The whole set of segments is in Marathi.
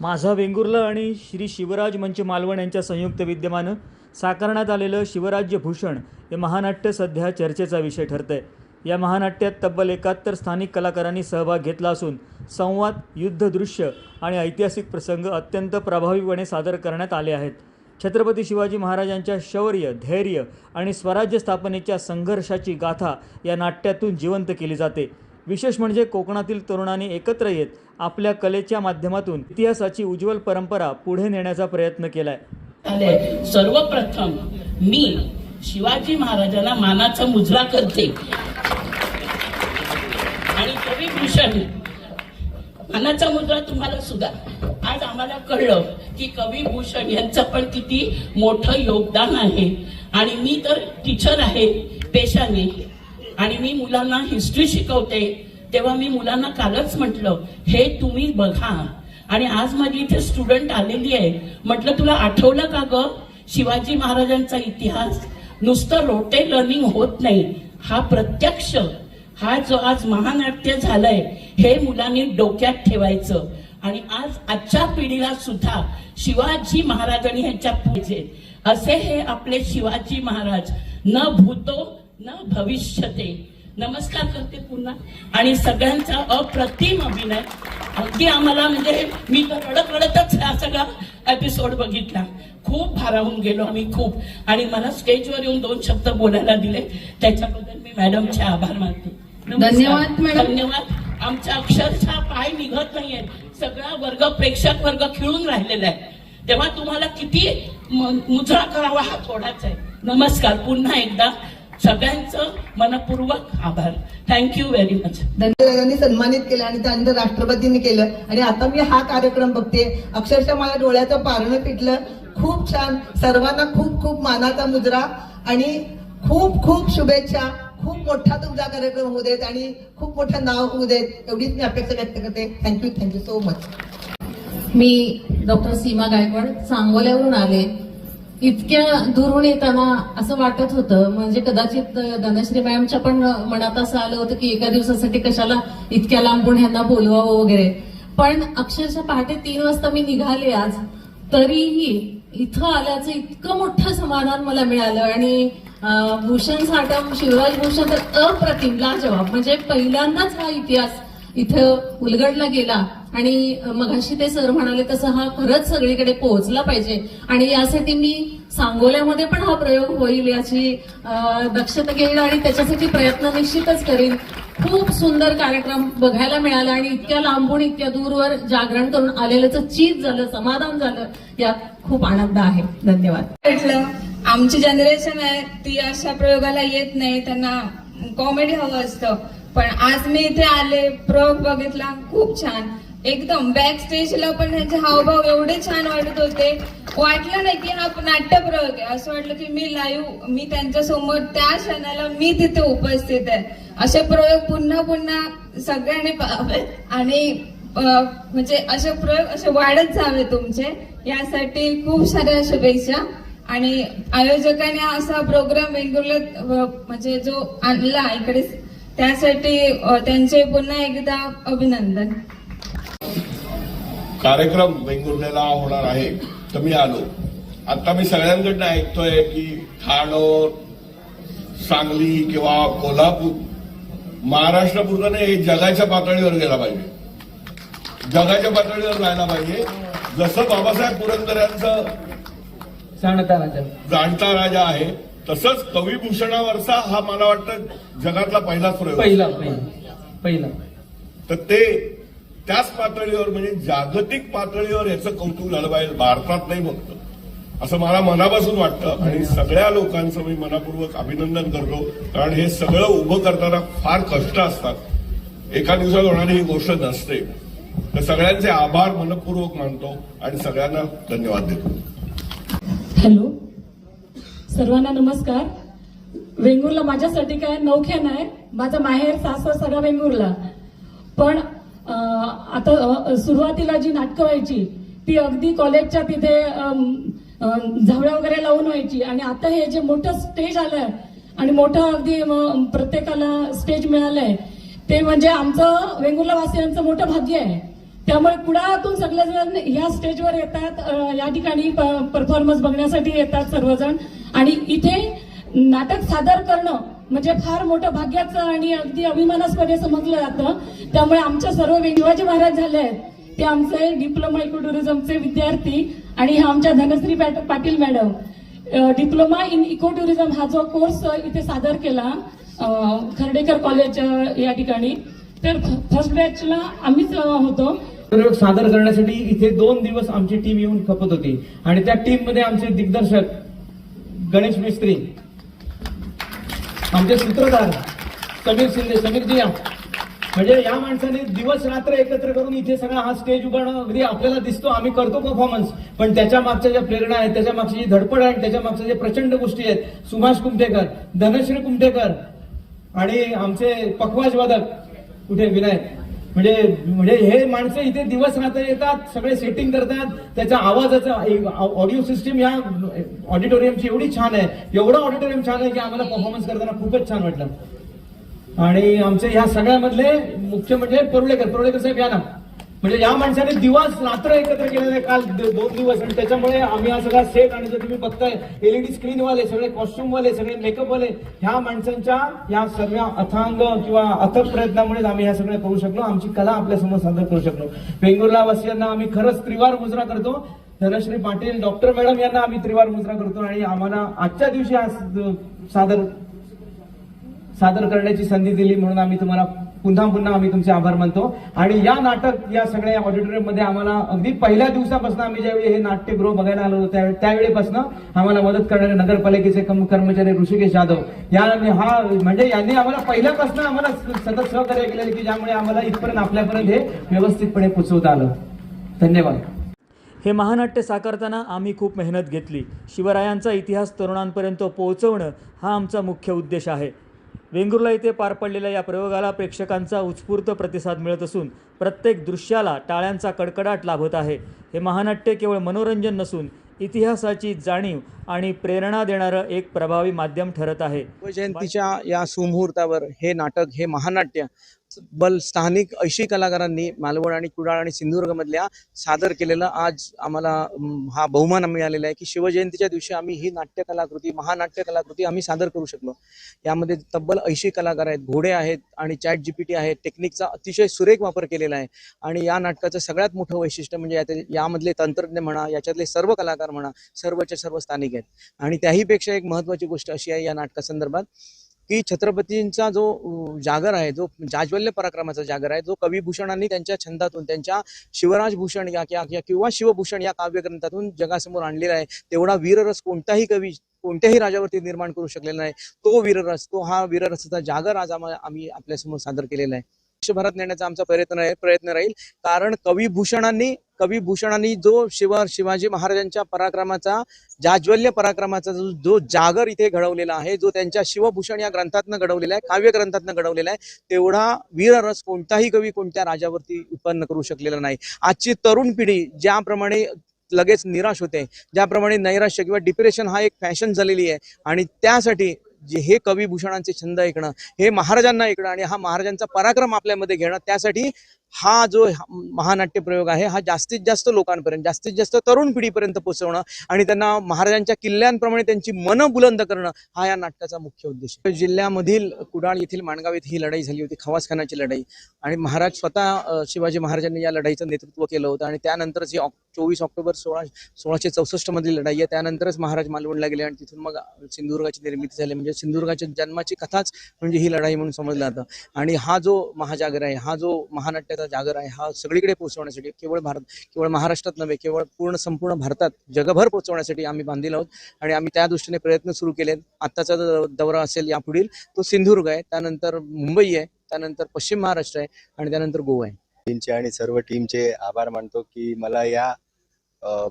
माझा वेंगुर्ला आणि श्री शिवराज मंच मालवण यांच्या संयुक्त विद्यमानं साकारण्यात आलेलं शिवराज्य भूषण हे महानाट्य सध्या चर्चेचा विषय ठरतं आहे या महानाट्यात तब्बल एकाहत्तर स्थानिक कलाकारांनी सहभाग घेतला असून संवाद युद्ध दृश्य आणि ऐतिहासिक प्रसंग अत्यंत प्रभावीपणे सादर करण्यात आले आहेत. छत्रपती शिवाजी महाराजांच्या शौर्य धैर्य आणि स्वराज्य स्थापनेच्या संघर्षाची गाथा या नाट्यातून जिवंत केली जाते. विशेष म्हणजे कोकणातील तरुणांनी एकत्र येत आपल्या कलेच्या माध्यमातून इतिहासाची उज्ज्वल परंपरा पुढे नेण्याचा प्रयत्न केलाय. सर्वप्रथम मी शिवाजी महाराजांना मानाचा मुजरा करते. आणि कविभूषण मानाचा मुजरा तुम्हाला सुद्धा. आज आम्हाला कळलं की कविभूषण यांचं पण किती मोठं योगदान आहे. आणि मी तर टीचर आहे पेशाने. आणि मी मुलांना हिस्ट्री शिकवते तेव्हा मी मुलांना कालच म्हटलं हे तुम्ही बघा. आणि आज माझी इथे स्टुडंट आलेली आहे. म्हटलं तुला आठवलं का ग? शिवाजी महाराजांचा इतिहास. नुसतं रोटे लर्निंग होत नाही. हा प्रत्यक्ष हा जो आज महानाट्य झालंय हे मुलांनी डोक्यात ठेवायचं. आणि आज आजच्या पिढीला सुद्धा शिवाजी महाराजांनी ह्यांच्या पाहिजे असे हे आपले शिवाजी महाराज. न भूतो न भविष्यते. नमस्कार करते पुन्हा. आणि सगळ्यांचा अप्रतिम अभिनय. अगदी आम्हाला म्हणजे मी तर रडत रडतच हा सगळा एपिसोड बघितला. खूप भारावून गेलो आम्ही खूप. आणि मला स्टेजवर येऊन दोन शब्द बोलायला दिले. त्याच्याबद्दल मी मॅडमचे आभार मानते. धन्यवाद. धन्यवाद. आमच्या अक्षरशः पाय निघत नाहीये सगळा वर्ग प्रेक्षक वर्ग खिळून राहिलेला आहे. तेव्हा तुम्हाला किती मुजरा करावा हा थोडाच आहे. नमस्कार. पुन्हा एकदा सगळ्यांचं मनपूर्वक आभार. थँक्यू व्हेरी मच त्यांनी सन्मानित केलं आणि त्यानंतर राष्ट्रपतींनी केलं. आणि आता मी हा कार्यक्रम बघते. अक्षरशः मला डोळ्याचं पारणं पिटलं खूप छान. सर्वांना खूप खूप मानाचा मुजरा. आणि खूप खूप शुभेच्छा. खूप मोठा तुमचा कार्यक्रम होऊ देत आणि खूप मोठं नाव होऊ देत. एवढीच मी अपेक्षा व्यक्त करते. Thank you thank you so much me doctor Seema Gaikwad सांगोल्यावरून आले. इतक्या दुरून येताना असं वाटत होतं म्हणजे कदाचित धनश्री मॅमच्या पण मनात असं आलं होतं की एका दिवसासाठी कशाला इतक्या लांबून ह्यांना बोलवावं वगैरे. पण अक्षरशः पहाटे तीन वाजता मी निघाले आज तरीही इथं आल्याचं इतकं मोठं समाधान मला मिळालं आणि भूषण साठम शिवराज भूषण तर अप्रतिम लाजवाब. म्हणजे पहिल्यांदाच हा इतिहास इथं उलगडला गेला आणि मगाशी ते सर म्हणाले तसं हा खरंच सगळीकडे पोहोचला पाहिजे आणि यासाठी मी सांगोल्यामध्ये पण हा प्रयोग होईल याची दक्षता घेईल आणि त्याच्यासाठी प्रयत्न निश्चितच करीन. खूप सुंदर कार्यक्रम बघायला मिळाला आणि इतक्या लांबून इतक्या दूरवर जागरण करून आलेल्याचं चीज झालं समाधान झालं यात खूप आनंद आहे. धन्यवाद. आमची जनरेशन आहे ती अशा प्रयोगाला येत नाही त्यांना कॉमेडी हवं असतं. पण आज मी इथे आले प्रयोग बघितला खूप छान. एकदम बॅक स्टेजला पण त्यांचे हावभाव एवढे छान वाटत होते. वाटलं नाही की हा नाट्य प्रयोग आहे. असं वाटलं की मी लाईव्ह मी त्यांच्यासमोर त्या क्षणाला मी तिथे उपस्थित आहे. असे प्रयोग पुन्हा पुन्हा सगळ्यांनी पाहावेत आणि म्हणजे असे प्रयोग असे वाढत जावे तुमचे. यासाठी खूप साऱ्या शुभेच्छा. आणि आयोजकाने असा प्रोग्राम वेंगुर्ला म्हणजे जो आणला इकडे त्यासाठी त्यांचे पुन्हा एकदा अभिनंदन. कार्यक्रम वेंगुर्ल्याला होणार आहे. तर मी आलो. आता मी सगळ्यांकडनं ऐकतोय की ठाणं सांगली किंवा कोल्हापूर महाराष्ट्रापुरतं नाही हे जगाच्या पातळीवर गेला पाहिजे. जगाच्या पातळीवर जायला पाहिजे. जसं बाबासाहेब पुरंदऱ्यांचं जाणता राजा आहे तसंच कविभूषणावरचा हा मला वाटतं जगातला पहिलाच प्रयोग. पहिला पहिला तर ते त्याच पातळीवर म्हणजे जागतिक पातळीवर याचं कौतुक झालं पाहिजे भारतात नाही फक्त असं मला मनापासून वाटतं आणि सगळ्या लोकांचं मी मनापूर्वक अभिनंदन करतो. कारण हे सगळं उभं करताना फार कष्ट असतात. एका दिवसात होणारी ही गोष्ट नसते. तर सगळ्यांचे आभार मनपूर्वक मानतो आणि सगळ्यांना धन्यवाद देतो. हॅलो? सर्वांना नमस्कार. वेंगुर्ला माझ्यासाठी काय नौख्या नाही माझं माहेर सासर सगळं वेंगुर्ला. पण आता सुरुवातीला जी नाटकं व्हायची ती अगदी कॉलेजच्या तिथे झावळ्या वगैरे लावून व्हायची. आणि आता हे जे मोठं स्टेज आलंय आणि मोठं अगदी प्रत्येकाला स्टेज मिळालंय ते म्हणजे आमचं वेंगुर्ला वासियांचं मोठं भाग्य आहे. त्यामुळे कुडाळातून सगळेजण ह्या स्टेजवर येतात. या ठिकाणी परफॉर्मन्स बघण्यासाठी येतात सर्वजण. आणि इथे नाटक सादर करणं म्हणजे फार मोठं भाग्याचं आणि अगदी अभिमानास्पद समजलं जातं. त्यामुळे आमच्या सर्व वे- शिवाजी महाराज झाले आहेत. ते आमचे डिप्लोमा इको टुरिझमचे विद्यार्थी आणि हे आमच्या Dhanashree Patil madam. Diploma in eco tourism हा जो कोर्स इथे सादर केला खर्डेकर कॉलेज या ठिकाणी तर फर्स्ट बॅचला आम्हीच होतो. प्रयोग सादर करण्यासाठी इथे दोन दिवस आमची टीम येऊन खपत होती. आणि त्या टीममध्ये आमचे दिग्दर्शक गणेश मिस्त्री आमचे सूत्रधार समीर शिंदे समीरजी म्हणजे या माणसाने दिवस रात्र एकत्र करून इथे सगळा हा स्टेज उभारणं अगदी आपल्याला दिसतो. आम्ही करतो परफॉर्मन्स पण त्याच्या मागच्या ज्या प्रेरणा आहेत त्याच्या मागची जी धडपड आहे त्याच्या मागच्या जे प्रचंड गोष्टी आहेत सुभाष कुमठेकर धनश्री कुमठेकर आणि आमचे पखवाज वादक कुठे विनायक म्हणजे म्हणजे हे माणसं इथे दिवस रात्र येतात सगळे सेटिंग करतात त्याच्या आवाजाचं ऑडिओ सिस्टीम या ऑडिटोरियमची एवढी छान आहे. एवढं ऑडिटोरियम छान आहे की आम्हाला परफॉर्मन्स करताना खूपच छान वाटलं. आणि आमचे ह्या सगळ्यामधले मुख्य म्हणजे परुळेकर. परुळेकर साहेब या ना. म्हणजे या माणसाने दिवस रात्र एकत्र केलेले आहे काल दोन दिवस आणि त्याच्यामुळे आम्ही हा सगळा सेट आणि जर तुम्ही बघताय एलईडी स्क्रीन वाले सगळे कॉस्ट्युम वाले सगळे मेकअप वाले ह्या माणसांच्या या सगळ्या अथांग किंवा अथक प्रयत्नामुळेच आम्ही ह्या सगळ्या करू शकलो. आमची कला आपल्यासमोर सादर करू शकलो. वेंगुर्ला वासियांना आम्ही खरंच त्रिवार मुजरा करतो. धनश्री पाटील डॉक्टर मॅडम यांना आम्ही त्रिवार मुजरा करतो आणि आम्हाला आजच्या दिवशी हा सादर सादर करण्याची संधी दिली म्हणून आम्ही तुम्हाला पुन्हा पुन्हा आम्ही तुमचे आभार मानतो. आणि या नाटक या सगळ्या ऑडिटोरियममध्ये आम्हाला अगदी पहिल्या दिवसापासून आम्ही ज्यावेळी हे नाट्यगृह बघायला आलो होतो त्यावेळेपासून आम्हाला मदत करणारे नगरपालिकेचे कर्मचारी ऋषिकेश जाधव या हा म्हणजे यांनी आम्हाला पहिल्यापासून आम्हाला सतत सहकार्य केलेलं की ज्यामुळे आम्हाला इथपर्यंत आपल्यापर्यंत हे व्यवस्थितपणे पोचवता आलं. धन्यवाद. हे महानाट्य साकारताना आम्ही खूप मेहनत घेतली. शिवरायांचा इतिहास तरुणांपर्यंत पोहोचवणं हा आमचा मुख्य उद्देश आहे. वेंगुर्ला येथे पार पडलेल्या या प्रयोगाला प्रेक्षकांचा उत्स्फूर्त प्रतिसाद मिळत असून प्रत्येक दृश्याला टाळ्यांचा कडकडाट लाभत आहे. हे महानाट्य केवळ मनोरंजन नसून इतिहासाची जाणीव आणि प्रेरणा देणारं एक प्रभावी माध्यम ठरत आहे. जयंतीच्या या सुमुहूर्तावर हे नाटक हे महानाट्य बल स्थानिक ऐशी कलाकारांनी मालवण आणि कुडाळ आणि सिंधुदुर्गमधल्या सादर केलेलं आज आम्हाला हा बहुमान मिळालेला आहे की शिवजयंतीच्या दिवशी आम्ही ही नाट्य कलाकृती महानाट्य कलाकृती आम्ही सादर करू शकलो. यामध्ये तब्बल ऐंशी कलाकार आहेत घोडे आहेत आणि चॅट जीपीटी आहे टेक्निकचा अतिशय सुरेख वापर केलेला आहे आणि या नाटकाचं सगळ्यात मोठं वैशिष्ट्य म्हणजे यामधले तंत्रज्ञ म्हणा याच्यातले सर्व कलाकार म्हणा सर्वच्या सर्व स्थानिक आहेत. आणि त्याहीपेक्षा एक महत्वाची गोष्ट अशी आहे या नाटकासंदर्भात की छत्रपतींचा जो जागर आहे जो जाज्वल्य पराक्रमाचा जागर आहे जो कविभूषणांनी त्यांच्या छंदातून त्यांच्या शिवराज भूषण या या- किंवा शिवभूषण या काव्यग्रंथातून जगासमोर आणलेला आहे. तेवढा वीररस कोणताही कवी कोणत्याही राजावरती निर्माण करू शकलेला नाही. तो वीररस तो हा वीररसाचा जागर आज आम्हाला आम्ही आपल्यासमोर सादर केलेला आहे. देशभरात नेण्याचा आमचा प्रयत्न प्रयत्न राहील. कारण कविभूषणांनी कविभूषणांनी जो शिव शिवाजी महाराजांच्या पराक्रमाचा जाज्वल्य पराक्रमाचा जो जो जागर इथे घडवलेला आहे जो त्यांच्या शिवभूषण या ग्रंथातनं घडवलेला आहे काव्य ग्रंथातनं घडवलेला आहे तेवढा वीररस कोणताही कवी कोणत्या राजावरती उत्पन्न करू शकलेला नाही. आजची तरुण पिढी ज्याप्रमाणे लगेच निराश होते ज्याप्रमाणे नैराश्य किंवा डिप्रेशन हा एक फॅशन झालेली आहे आणि त्यासाठी जे हे कवी भूषणांचे छंद ऐकणं हे महाराजांना ऐकणं आणि हा महाराजांचा पराक्रम आपल्यामध्ये घेणं त्यासाठी हा जो महानाट्य प्रयोग आहे हा जास्तीत जास्त लोकांपर्यंत जास्तीत जास्त तरुण पिढीपर्यंत पोहोचवणं आणि त्यांना महाराजांच्या किल्ल्यांप्रमाणे त्यांची मनं बुलंद करणं हा या नाटकाचा मुख्य उद्देश जिल्ह्यामधील कुडाळ येथील माणगाव येथे ही लढाई झाली होती खवासखानाची लढाई. आणि महाराज स्वतः शिवाजी महाराजांनी या लढाईचं नेतृत्व केलं होतं आणि त्यानंतरच ही चोवीस ऑक्टोबर सोळा सोळाशे चौसष्ट मधील लढाई आहे. त्यानंतरच महाराज मालवणला गेले आणि तिथून मग सिंधुदुर्गाची निर्मिती झाली. म्हणजे सिंधुदुर्गाच्या जन्माची कथाच म्हणजे ही लढाई म्हणून समजलं जातं. आणि हा जो महाजागर आहे हा जो महानाट्याचा जागर आहे. हा सगळीकडे पोहोचवण्यासाठी केवळ भारत केवळ महाराष्ट्रात नव्हे केवळ पूर्ण संपूर्ण भारतात जगभर पोहोचवण्यासाठी आम्ही बांधील आहोत. आणि आम्ही त्या दृष्टीने प्रयत्न सुरू केले. आत्ताचा दौरा असेल यापुढील तो सिंधुदुर्ग आहे. त्यानंतर मुंबई आहे. त्यानंतर पश्चिम महाराष्ट्र आहे. आणि त्यानंतर गोवा आहे. टीमचे आणि सर्व टीमचे आभार मानतो की मला या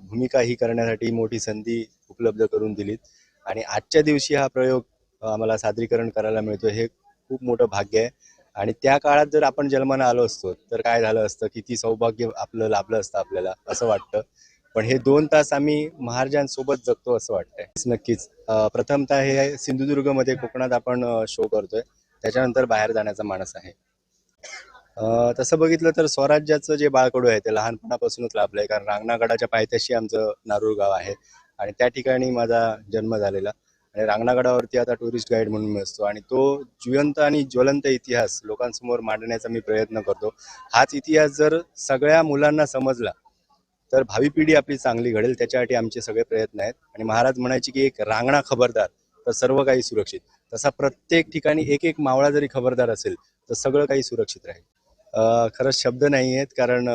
भूमिका ही करण्यासाठी मोठी संधी उपलब्ध करून दिलीत. आणि आजच्या दिवशी हा प्रयोग आम्हाला सादरीकरण करायला मिळतो हे खूप मोठं भाग्य आहे. आणि त्या काळात जर आपण जन्माला आलो असतो तर काय झालं असतं किती सौभाग्य आपलं लाभलं असतं आपल्याला असं वाटतं. पण हे दोन तास आम्ही महाराजांसोबत जगतो असं वाटतंय. नक्कीच. प्रथमतः हे सिंधुदुर्गमध्ये कोकणात आपण शो करतोय. त्याच्यानंतर बाहेर जाण्याचा मानस आहे. तसं बघितलं तर स्वराज्याचं जे बाळकडू आहे ते लहानपणापासूनच लाभलंय. कारण रांगणागडाच्या पायथ्याशी आमचं नारूर गाव आहे. आणि त्या ठिकाणी माझा जन्म झालेला. आणि रांगणागडावरती आता टुरिस्ट गाईड म्हणून मी असतो. आणि तो जिवंत आणि ज्वलंत इतिहास लोकांसमोर मांडण्याचा मी प्रयत्न करतो. हाच इतिहास जर सगळ्या मुलांना समजला तर भावी पिढी आपली चांगली घडेल त्याच्यासाठी आमचे सगळे प्रयत्न आहेत. आणि महाराज म्हणायचे की एक रांगणा खबरदार तर सर्व काही सुरक्षित. तसा प्रत्येक ठिकाणी एक एक मावळा जरी खबरदार असेल तर सगळं काही सुरक्षित राहील. खरंच शब्द नाही आहेत कारण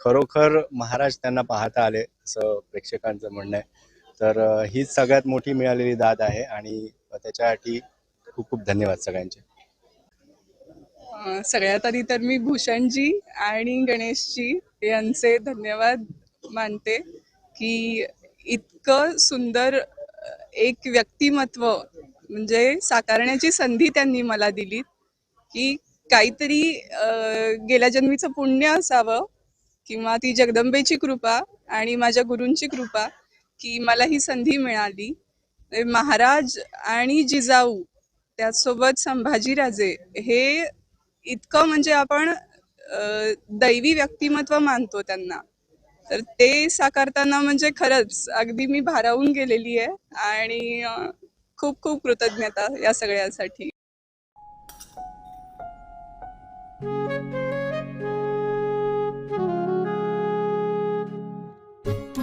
खरोखर महाराज त्यांना पाहता आले असं प्रेक्षकांचं म्हणणं आहे. तर हीच सगळ्यात मोठी मिळालेली दाद आहे आणि त्याच्यासाठी खूप खूप धन्यवाद सगळ्यांचे. सगळ्यात आधी तर मी भूषणजी आणि गणेशजी यांचे धन्यवाद मानते की इतकं सुंदर एक व्यक्तिमत्व म्हणजे साकारण्याची संधी त्यांनी मला दिली की काहीतरी गेल्या जन्मीचं पुण्य असावं किंवा ती जगदंबेची कृपा आणि माझ्या गुरूंची कृपा की मला ही संधी मिळाली. महाराज आणि जिजाऊ त्याचसोबत संभाजीराजे हे इतकं म्हणजे आपण दैवी व्यक्तिमत्व मानतो त्यांना. तर ते साकारताना म्हणजे खरंच अगदी मी भारावून गेलेली आहे आणि खूप खूप कृतज्ञता या सगळ्यासाठी.